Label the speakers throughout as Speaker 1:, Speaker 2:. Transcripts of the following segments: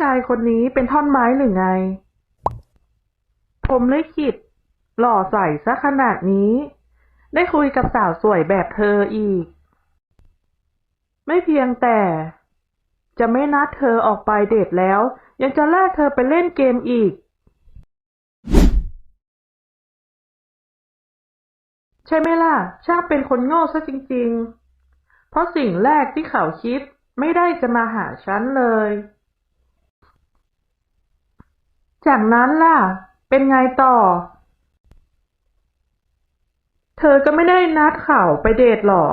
Speaker 1: ชายคนนี้เป็นท่อนไม้หรือไง ผมเลิขิตหล่อใส่ซะขนาดนี้ ได้คุยกับสาวสวยแบบเธออีก ไม่เพียงแต่ จะไม่นัดเธอออกไปเดทแล้ว ยังจะลากเธอไปเล่นเกมอีก ใช่ไหมล่ะ ช่างเป็นคนโง่ซะจริง ๆ เพราะสิ่งแรกที่เขาคิดไม่ได้จะมาหาฉันเลย จากนั้นล่ะ เป็นไงต่อ เธอก็ไม่ได้นัดเขาไปเดทหรอ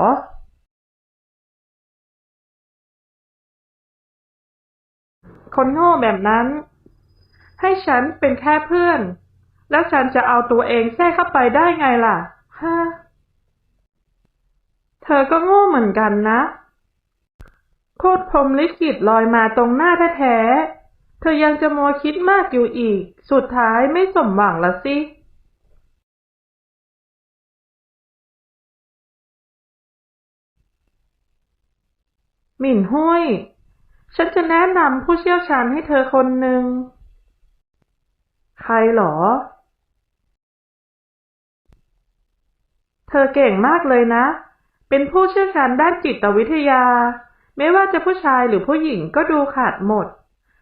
Speaker 1: คนโง่แบบนั้น ให้ฉันเป็นแค่เพื่อน แล้วฉันจะเอาตัวเองแทรกเข้าไปได้ไงล่ะฮะเธอก็โง่เหมือนกันนะ โคตรพรมลิขิตลอยมาตรงหน้าแท้ๆ เธอยังจะมัวคิดมากอยู่อีก สุดท้ายไม่สมหวังละสิหมิ่นห้วย ฉันจะแนะนำผู้เชี่ยวชาญให้เธอคนหนึ่ง ใครหรอ เธอเก่งมากเลยนะ เป็นผู้เชี่ยวชาญด้านจิตวิทยา ไม่ว่าจะผู้ชายหรือผู้หญิงก็ดูขาดหมด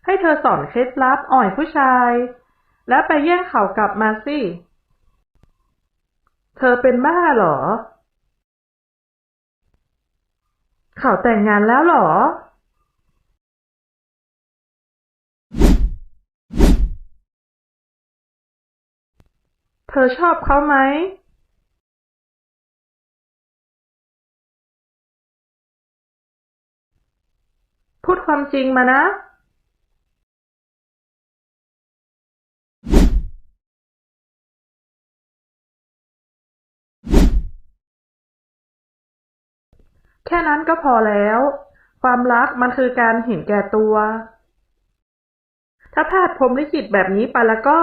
Speaker 1: ให้เธอสอนเคล็ดลับอ่อยผู้ชาย และไปแย่งเขากลับมาสิ เธอเป็นบ้าเหรอ เขาแต่งงานแล้วเหรอเธอชอบเขาไหม พูดความจริงมานะ แค่นั้นก็พอแล้ว ความรักมันคือการเห็นแก่ตัว ถ้าพลาดพรมลิขิตแบบนี้ไปแล้วก็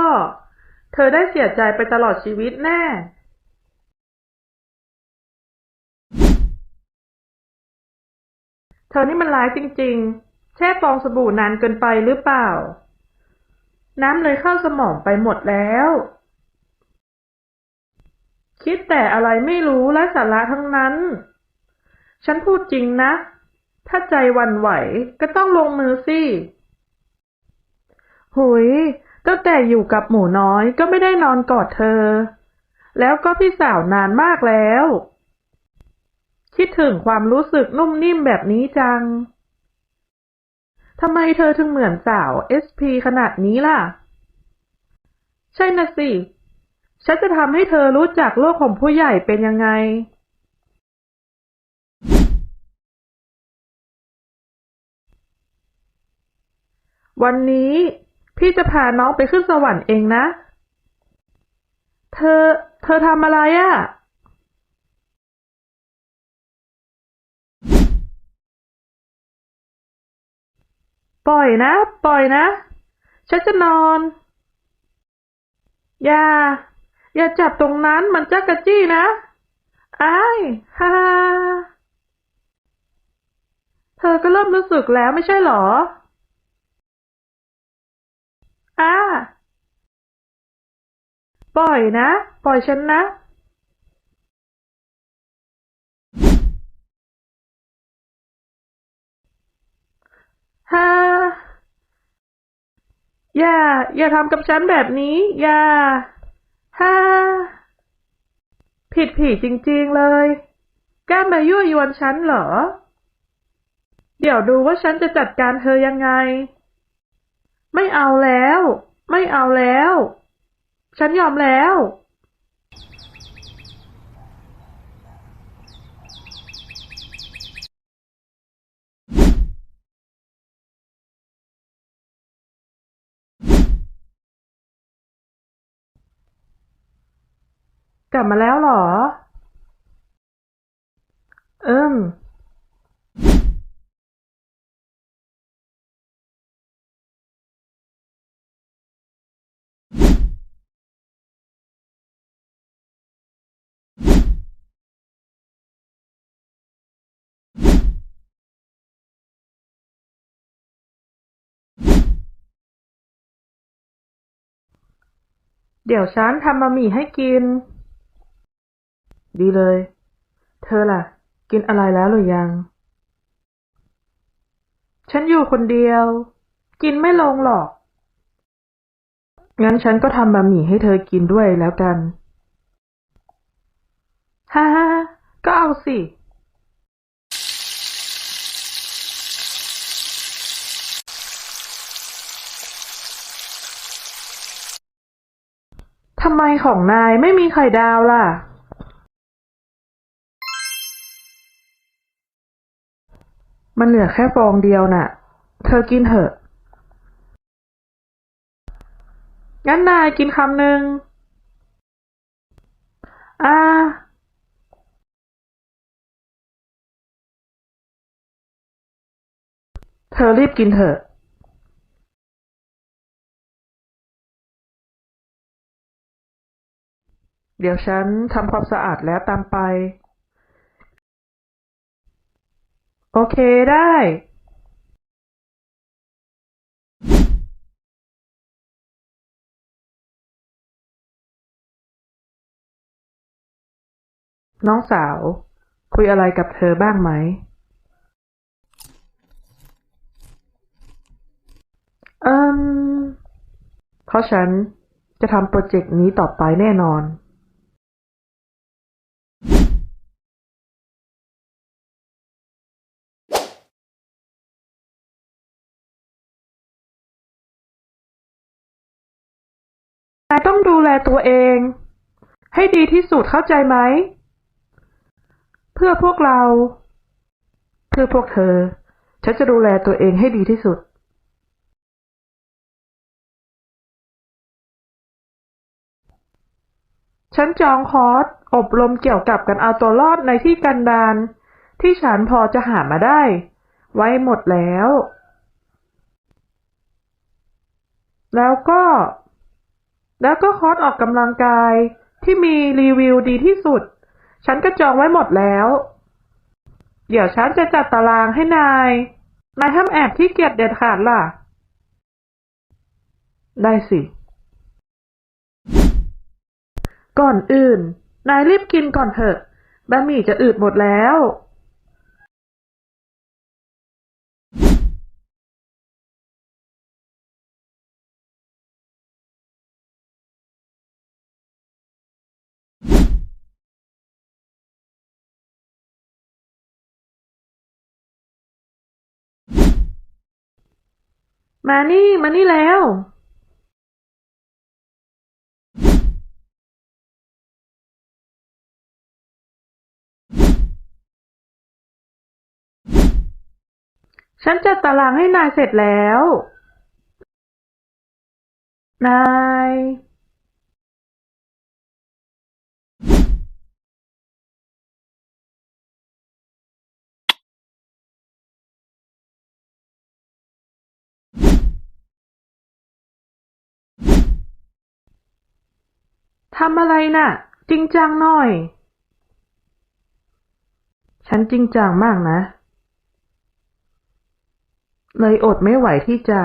Speaker 1: เธอได้เสียใจไปตลอดชีวิตแน่เธอนี่มันร้ายจริงๆ แช่ฟองสบู่นานเกินไปหรือเปล่า น้ำเลยเข้าสมองไปหมดแล้ว คิดแต่อะไรไม่รู้และสาระทั้งนั้น ฉันพูดจริงนะ ถ้าใจวันไหวก็ต้องลงมือสิหุยตั้งแต่อยู่กับหมูน้อยก็ไม่ได้นอนกอดเธอ แล้วก็พี่สาวนานมากแล้ว คิดถึงความรู้สึกนุ่มนิ่มแบบนี้จังทำไมเธอถึงเหมือนสาวเอสพีขนาดนี้ล่ะ ใช่นะสิ ฉันจะทำให้เธอรู้จักโลกของผู้ใหญ่เป็นยังไง วันนี้พี่จะพาน้องไปขึ้นสวรรค์เองนะ เธอ เธอทำอะไรอะ่ะ ปล่อยนะ ปล่อยนะ ฉันจะนอน อย่า อย่าจับตรงนั้นมันจักกะจี้นะ อ้ายฮ่าฮ่าเธอก็เริ่มรู้สึกแล้วไม่ใช่หรอ อ้า ปล่อยนะ ปล่อยฉันนะ ฮ่า อย่า อย่าทำกับฉันแบบนี้ อย่า ฮ่า ผิดผีจริงๆเลยกล้ามายั่วยวนฉันเหรอ เดี๋ยวดูว่าฉันจะจัดการเธอยังไง ไม่เอาแล้ว ไม่เอาแล้ว ฉันยอมแล้ว กลับมาแล้วเหรอ เอิม เดี๋ยวฉันทำบะหมี่ให้กิน ดีเลย เธอล่ะ กินอะไรแล้วหรือยัง ฉันอยู่คนเดียว กินไม่ลงหรอก งั้นฉันก็ทำบะหมี่ให้เธอกินด้วยแล้วกัน ฮ่าฮ่าก็เอาสิ ทำไมของนายไม่มีไข่ดาวล่ะ มันเหลือแค่ฟองเดียวน่ะ เธอกินเถอะ งั้นนายกินคำหนึ่งอ่าเธอรีบกินเถอะ เดี๋ยวฉันทำความสะอาดแล้วตามไป โอเคได้ น้องสาว คุยอะไรกับเธอบ้างไหม เอิมเพราะฉันจะทำโปรเจกต์นี้ต่อไปแน่นอน นายต้องดูแลตัวเอง ให้ดีที่สุดเข้าใจไหม เพื่อพวกเรา เพื่อพวกเธอ ฉันจะดูแลตัวเองให้ดีที่สุดฉันจองคอร์สอบรมเกี่ยวกับการเอาตัวรอดในที่กันดารที่ฉันพอจะหามาได้ ไว้หมดแล้ว แล้วก็ แล้วก็คอร์สออกกำลังกายที่มีรีวิวดีที่สุด ฉันก็จองไว้หมดแล้ว เดี๋ยวฉันจะจัดตารางให้นาย นายห้ามแอบที่เกียจเด็ดขาดล่ะ ได้สิ ก่อนอื่น นายรีบกินก่อนเถอะบะหมี่จะอืดหมดแล้ว มานี่ มานี่แล้วฉันจัดตารางให้นายเสร็จแล้ว นาย ทำอะไรน่ะ จริงจังหน่อย ฉันจริงจังมากนะ เลยอดไม่ไหวที่จะ